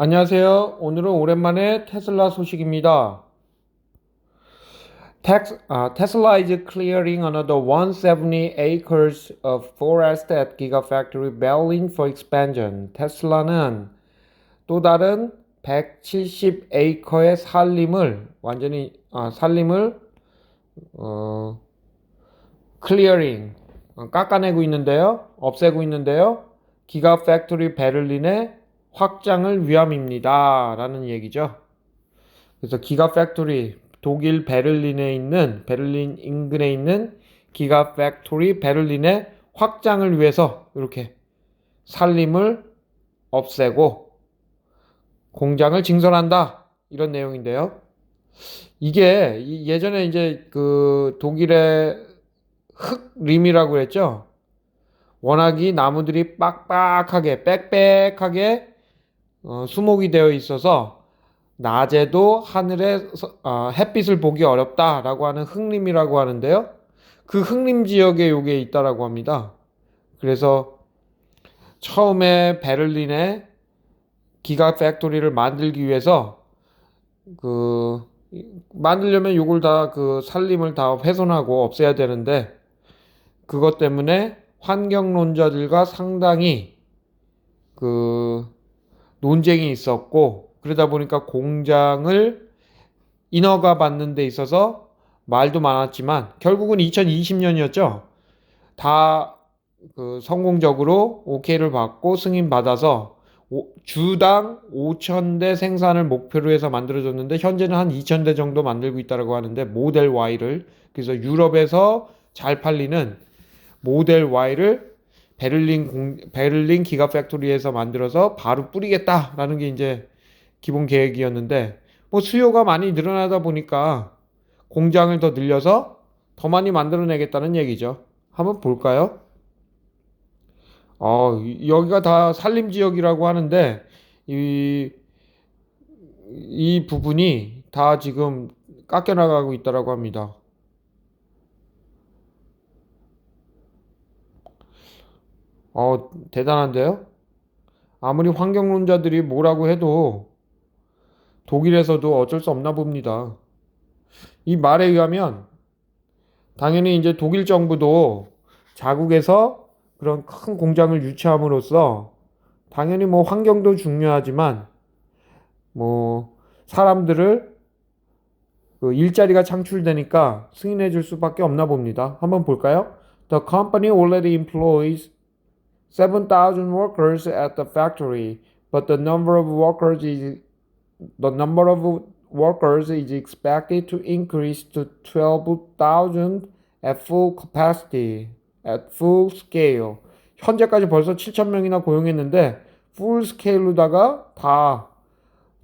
안녕하세요. 오늘은 오랜만에 테슬라 소식입니다. 아, Tesla is clearing another 170 acres of forest at Gigafactory Berlin for expansion. 테슬라는 또 다른 170 에이커의 산림을 완전히 아, 산림을 어, clearing 어, 깎아내고 있는데요. 없애고 있는데요. 기가팩토리 베를린의 확장을 위함입니다. 라는 얘기죠. 그래서 기가 팩토리 독일 베를린에 있는 베를린 인근에 있는 기가 팩토리 베를린의 확장을 위해서 이렇게 산림을 없애고 공장을 증설한다. 이런 내용인데요. 이게 예전에 이제 그 독일의 흑림이라고 그랬죠. 워낙이 나무들이 빡빡하게 빽빽하게 어, 수목이 되어 있어서 낮에도 하늘에 어, 햇빛을 보기 어렵다라고 하는 흑림이라고 하는데요. 그 흑림 지역에 요게 있다라고 합니다. 그래서 처음에 베를린에 기가 팩토리를 만들기 위해서 그 만들려면 요걸 다그 산림을 다 훼손하고 없애야 되는데 그것 때문에 환경론자들과 상당히 그 논쟁이 있었고 그러다 보니까 공장을 인허가 받는 데 있어서 말도 많았지만 결국은 2020년이었죠. 다 그 성공적으로 오케이를 받고 승인 받아서 주당 5,000대 생산을 목표로 해서 만들어졌는데 현재는 한 2,000대 정도 만들고 있다고 하는데 모델 Y를 그래서 유럽에서 잘 팔리는 모델 Y를 베를린 공, 베를린 기가 팩토리에서 만들어서 바로 뿌리겠다라는 게 이제 기본 계획이었는데 뭐 수요가 많이 늘어나다 보니까 공장을 더 늘려서 더 많이 만들어내겠다는 얘기죠. 한번 볼까요? 어, 여기가 다 산림 지역이라고 하는데 이, 이 부분이 다 지금 깎여나가고 있다라고 합니다. 어, 대단한데요? 아무리 환경론자들이 뭐라고 해도 독일에서도 어쩔 수 없나 봅니다. 이 말에 의하면 당연히 이제 독일 정부도 자국에서 그런 큰 공장을 유치함으로써 당연히 뭐 환경도 중요하지만 뭐 사람들을 그 일자리가 창출되니까 승인해 줄 수밖에 없나 봅니다. 한번 볼까요? The company already employs 7,000 workers at the factory, but the number of workers is the number of workers is expected to increase to 12,000 at full capacity, at full scale. 현재까지 벌써 7,000명이나 고용했는데 full scale로다가 다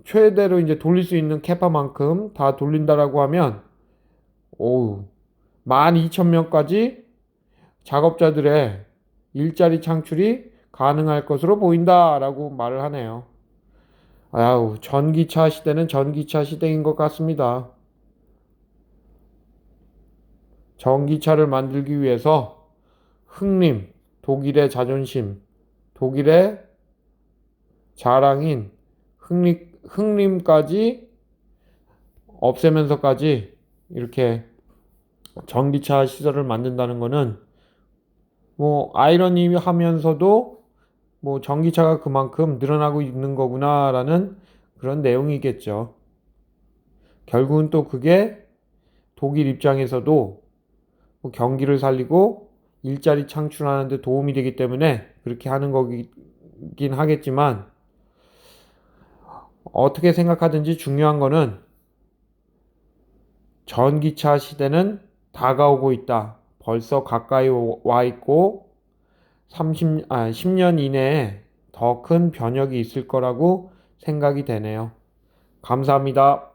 최대로 이제 돌릴 수 있는 캐파만큼 다 돌린다라고 하면 오우 12,000명까지 작업자들의 일자리 창출이 가능할 것으로 보인다라고 말을 하네요. 아우, 전기차 시대는 전기차 시대인 것 같습니다. 전기차를 만들기 위해서 흑림, 독일의 자존심, 독일의 자랑인 흑림, 흑림까지 없애면서까지 이렇게 전기차 시설을 만든다는 것은 뭐 아이러니 하면서도 뭐 전기차가 그만큼 늘어나고 있는 거구나라는 그런 내용이겠죠. 결국은 또 그게 독일 입장에서도 뭐 경기를 살리고 일자리 창출하는 데 도움이 되기 때문에 그렇게 하는 거긴 하겠지만 어떻게 생각하든지 중요한 거는 전기차 시대는 다가오고 있다. 벌써 가까이 와 있고 30, 아, 10년 이내에 더 큰 변혁이 있을 거라고 생각이 되네요. 감사합니다.